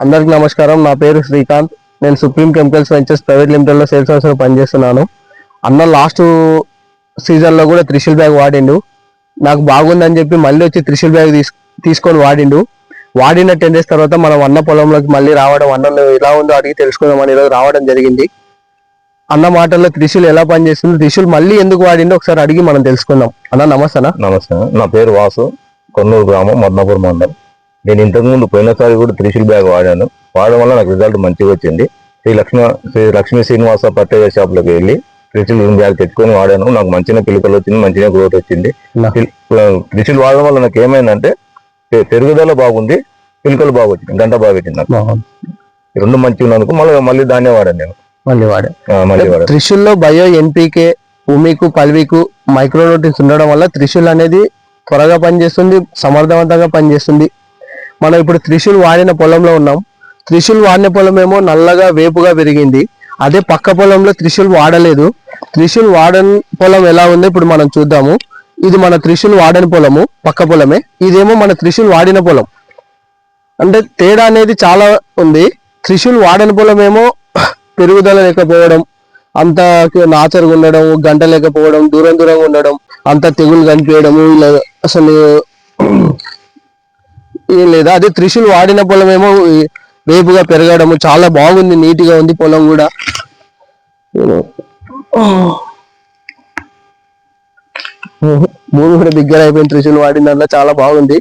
అందరికి నమస్కారం. నా పేరు శ్రీకాంత్. నేను సుప్రీం కెమికల్స్ వెంచర్స్ ప్రైవేట్ లిమిటెడ్లో సేల్స్ ఆఫీసర్ పనిచేస్తున్నాను. అన్న లాస్ట్ సీజన్లో కూడా త్రిశూల్ బ్యాగ్ వాడిండు. నాకు బాగుందని చెప్పి మళ్ళీ వచ్చి త్రిశూల్ బ్యాగ్ తీస్ తీసుకొని వాడిండు. వాడిన టెన్ డేస్ తర్వాత మనం అన్న పొలంలోకి మళ్ళీ రావడం అన్నంలో ఎలా ఉందో అడిగి తెలుసుకుందామని ఈరోజు రావడం జరిగింది. అన్న మాటల్లో త్రిశూల్ ఎలా పనిచేస్తుంది త్రిశూల్ మళ్ళీ ఎందుకు వాడిండో ఒకసారి అడిగి మనం తెలుసుకుందాం. అన్న నమస్తే నమస్తే నా పేరు వాసు. కొన్నూరు గ్రామం మద్నాపూర్ మండలం. నేను ఇంతకుముందు పోయినసారి కూడా త్రిశూల్ బ్యాగ్ వాడాను. వాడడం వల్ల నాకు రిజల్ట్ మంచిగా వచ్చింది. శ్రీ లక్ష్మీ శ్రీ లక్ష్మీ శ్రీనివాస పట్టయ్య షాప్లోకి వెళ్ళి త్రిశూల్ బ్యాగ్ తెచ్చుకొని వాడాను. నాకు మంచిగా పిలుకలు వచ్చింది మంచిగా గ్రోత్ వచ్చింది. త్రిశూల్ వాడడం వల్ల నాకు ఏమైందంటే పెరుగుదల బాగుంది పిలుకలు బాగా వచ్చింది గంట బాగా పెట్టింది నాకు. రెండు మంచిగా ఉన్నందుకు మళ్ళీ మళ్ళీ దాన్నే వాడాను నేను. మళ్ళీ వాడే ఆ, మళ్ళీ వాడాను. త్రిశూల్లో బయో ఎన్పీకే ఉమికు పల్వికు మైక్రోన్యూట్రియన్స్ ఉండడం వల్ల త్రిశూల్ అనేది త్వరగా పనిచేస్తుంది సమర్థవంతంగా పనిచేస్తుంది. మనం ఇప్పుడు త్రిశూల్ వాడిన పొలంలో ఉన్నాం. త్రిశూల్ వాడిన పొలం ఏమో నల్లగా వేపుగా పెరిగింది. అదే పక్క పొలంలో త్రిశూల్ వాడలేదు. త్రిశూల్ వాడని పొలం ఎలా ఉందో ఇప్పుడు మనం చూద్దాము. ఇది మన త్రిశూల్ వాడని పొలము పక్క పొలమే. ఇదేమో మన త్రిశూల్ వాడిన పొలం. అంటే తేడా అనేది చాలా ఉంది. త్రిశూల్ వాడని పొలం ఏమో పెరుగుదల లేకపోవడం అంత నాచరుగా ఉండడం గంట లేకపోవడం దూరం దూరంగా ఉండడం అంత తెగులు కనిపించడం ఇలా అసలు ఏం లేదు అదే త్రిశూల్ వాడిన పొలం ఏమో వేపుగా పెరగడము చాలా బాగుంది నీట్గా ఉంది పొలం కూడా. భూమి కూడా దగ్గర అయిపోయింది త్రిశూల్ వాడిన దాంట్లో చాలా బాగుంది.